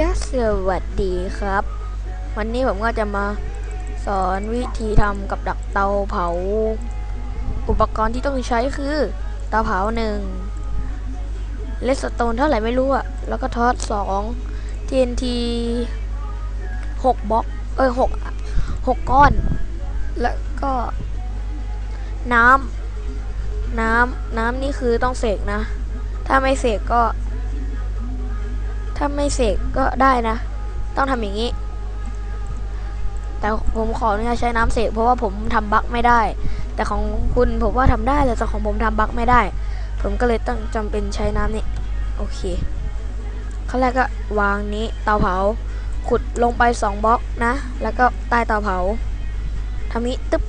ยะสวัสดีครับ วันนี้ผมก็จะมาสอนวิธีทำกับดักเตาเผา อุปกรณ์ที่ต้องใช้คือ เตาเผาหนึ่งเลสโตนเท่าไหร่ไม่รู้อะแล้วก็ทอสสอง TNT หกบล็อก เอ้ยหกหกก้อน แล้วก็ น้ำน้ำน้ำนี่คือต้องเสกนะ ถ้าไม่เสกก็ ถ้าไม่เสกก็ได้นะ ต้องทำอย่างนี้ แต่ผมขออนุญาตใช้น้ำเสกเพราะว่าผมทำบั๊กไม่ได้ แต่ของคุณผมว่าทำได้แต่ของผมทำบั๊กไม่ได้ ผมก็เลยต้องจำเป็นใช้น้ำนี่โอเคขั้นแรกก็วางนี้เตาเผา ขุดลงไปสองบล็อกนะ แล้วก็ใต้เตาเผาทำนี้ตึ๊บ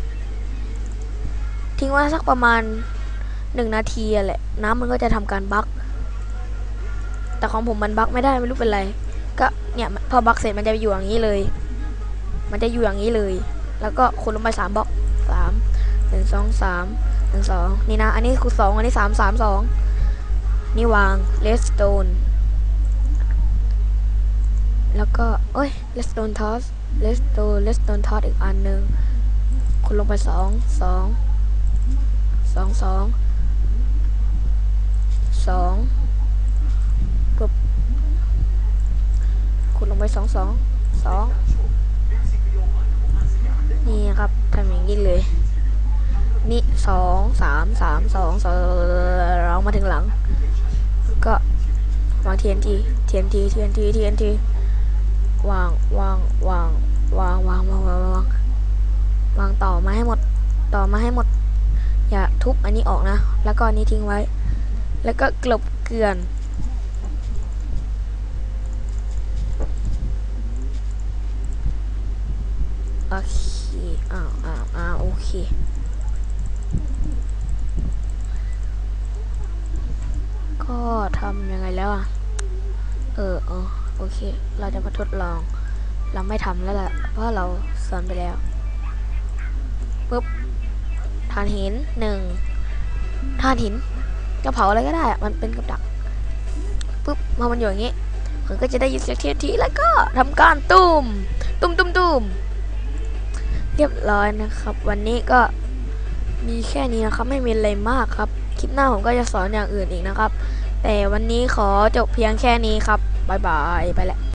ทิ้งไว้สักประมาณหนึ่งนาทีแหละ น้ำมันก็จะทำการบั๊ก แต่ของผมมันบั๊กไม่ได้ไม่รู้เป็นไร ก็เนี่ยพอบั๊กเสร็จมันจะอยู่อย่างนี้เลย มันจะอยู่อย่างนี้เลย แล้วก็คูณลงไปสามบล็อกสามหนึ่งสองสามหนึ่งสองนี่นะ อันนี้คูณสองอันนี้สามสามสองนี่วางเลสโตนแล้วก็เอ้ยเลสโตนทอสเลสโตนเลสโตนทอสอีกอันหนึ่งคูณลงไปสองสองสองสองสอง ขุดลงไป สองสองสองนี่ครับทำอย่างนี้เลย นี่สองสามสามสองสองร้องมาถึงหลัง ก็วาง TNT TNT TNT TNT วางวางวางวางวางวางวางวางวางต่อมาให้หมดต่อมาให้หมด อย่าทุบอันนี้ออกนะ แล้วก็นนี้ทิ้งไว้ แล้วก็กลบเกลื่อน โอเคอ้าวอ้าวอ้าวโอเคก็ทำยังไงแล้วอะ เออเออโอเค เราจะมาทดลอง เราไม่ทำแล้วแหละเพราะเราสอนไปแล้วปุ๊บฐานหินหนึ่งฐานหินจะเผาอะไรก็ได้อะมันเป็นกับดักปุ๊บมามันอยู่อย่างงี้มันก็จะได้ยินเสียงเทียทีแล้วก็ทำการตุ้มตุ้มตุ้มตุ้ม เรียบร้อยนะครับ วันนี้ก็มีแค่นี้นะครับ ไม่มีอะไรมากครับ คลิปหน้าผมก็จะสอนอย่างอื่นอีกนะครับ แต่วันนี้ขอจบเพียงแค่นี้ครับ บ๊ายบาย ไปแล้ว